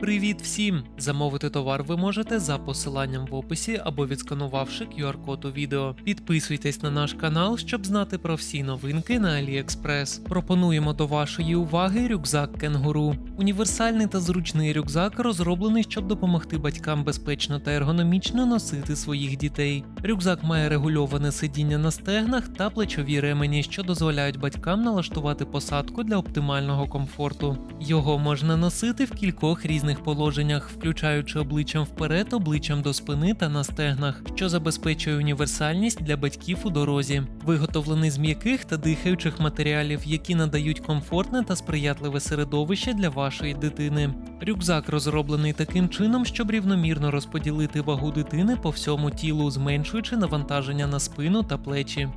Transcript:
Привіт всім! Замовити товар ви можете за посиланням в описі або відсканувавши QR-код у відео. Підписуйтесь на наш канал, щоб знати про всі новинки на AliExpress. Пропонуємо до вашої уваги рюкзак Кенгуру. Універсальний та зручний рюкзак розроблений, щоб допомогти батькам безпечно та ергономічно носити своїх дітей. Рюкзак має регульоване сидіння на стегнах та плечові ремені, що дозволяють батькам налаштувати посадку для оптимального комфорту. Його можна носити в кількох різних положеннях, включаючи обличчям вперед, обличчям до спини та на стегнах, що забезпечує універсальність для батьків у дорозі. Виготовлений з м'яких та дихаючих матеріалів, які надають комфортне та сприятливе середовище для вашої дитини. Рюкзак розроблений таким чином, щоб рівномірно розподілити вагу дитини по всьому тілу, зменшуючи навантаження на спину та плечі.